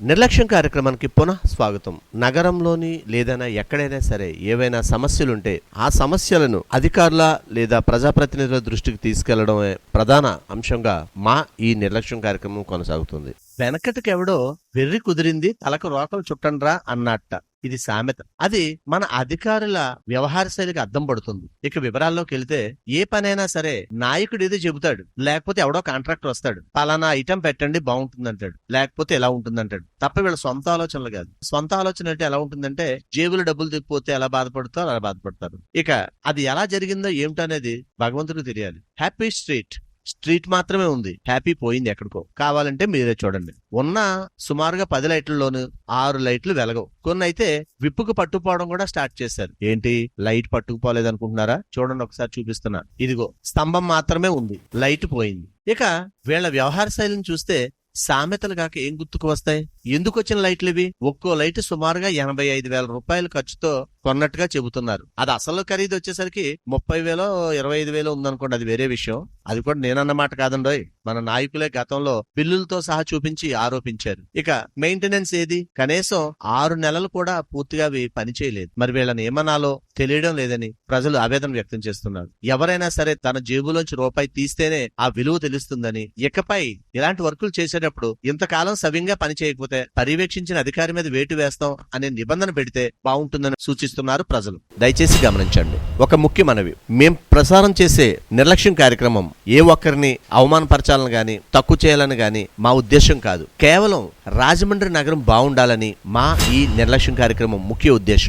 నిర్లక్ష్యం కార్యక్రమానికి పునః స్వాగతం. నగరంలోని లేదైనా ఎక్కడైనా సరే ఏవైనా సమస్యలుంటే ఆ సమస్యలను అధికారుల లేదా ప్రజాప్రతినిధుల దృష్టికి తీసుకెళ్ళడమే ప్రధాన అంశంగా మా ఈ నిర్లక్ష్యం కార్యక్రమం కొనసాగుతుంది. వెనకటికెవడో వెర్రి కుదిరింది తలకు రోకలు చుట్టండ్రా అన్నట్ట. ఇది సామెత. అది మన అధికారుల వ్యవహార శైలికి అర్థం పడుతుంది. ఇక వివరాల్లోకి వెళ్తే ఏ పనైనా సరే నాయకుడు ఏదో చెబుతాడు. లేకపోతే ఎవడో కాంట్రాక్టర్ వస్తాడు. పలానా ఐటెం పెట్టండి బాగుంటుంది అంటాడు లేకపోతే ఎలా ఉంటుంది అంటాడు తప్ప వీళ్ళ సొంత ఆలోచనలు కాదు. సొంత ఆలోచన అంటే ఎలా ఉంటుందంటే జేబులు డబ్బులు తిప్పిపోతే ఎలా బాధపడతారో అలా బాధపడతారు. ఇక అది ఎలా జరిగిందో ఏమిటనేది భగవంతుడికి తెలియాలి. Happy street. స్ట్రీట్ మాత్రమే ఉంది. హ్యాపీ పోయింది ఎక్కడికో. కావాలంటే మీరే చూడండి. ఉన్న సుమారుగా పది లైట్లలోను ఆరు లైట్లు వెలగవు. కొన్ని అయితే విప్పుకు పట్టుకుపోవడం కూడా స్టార్ట్ చేశారు. ఏంటి? లైట్ పట్టుకుపోలేదు అనుకుంటున్నారా చూడండి ఒకసారి చూపిస్తున్నా. ఇదిగో స్తంభం మాత్రమే ఉంది. లైట్ పోయింది. ఇక వీళ్ళ వ్యవహార శైలిని చూస్తే సామెతలు కాక ఏం గుర్తుకు వస్తాయి? ఎందుకు వచ్చిన లైట్లు ఇవి? ఒక్కో లైట్ సుమారుగా ఎనభై ఐదు వేల రూపాయల ఖర్చుతో కొన్నట్టుగా చెబుతున్నారు. అది అసలు ఖరీదు వచ్చేసరికి ముప్పై వేలో ఇరవై ఐదు వేలో ఉందనుకోండి అది వేరే విషయం. అది కూడా నేనన్నమాట కాదండోయ్ మన నాయకులే గతంలో బిల్లులతో సహా చూపించి ఆరోపించారు. ఇక మెయింటెనెన్స్ ఏది? కనీసం ఆరు నెలలు కూడా పూర్తిగా అవి పనిచేయలేదు మరి వీళ్ళని ఏమనాలో తెలియడం లేదని ప్రజలు ఆవేదన వ్యక్తం చేస్తున్నారు. ఎవరైనా సరే తన జేబులోంచి రూపాయి తీస్తేనే ఆ విలువ తెలుస్తుందని ఇకపై ఇలాంటి వర్కులు చేసేటప్పుడు ఇంతకాలం సవ్యంగా పని చేయకపోతే పర్యవేక్షించిన అధికారి మీద వేటు వేస్తాం అనే నిబంధన పెడితే బాగుంటుందని సూచిస్తున్నారు ప్రజలు. దయచేసి గమనించండి. ఒక ముఖ్య మనవి. మేం ప్రసారం చేసే నిర్లక్ష్యం కార్యక్రమం ఏ ఒక్కరిని అవమానపరచాలని గాని తక్కువ చేయాలని గాని మా ఉద్దేశం కాదు. కేవలం రాజమండ్రి నగరం బాగుండాలని మా ఈ నిర్లక్ష్యం కార్యక్రమం ముఖ్య ఉద్దేశం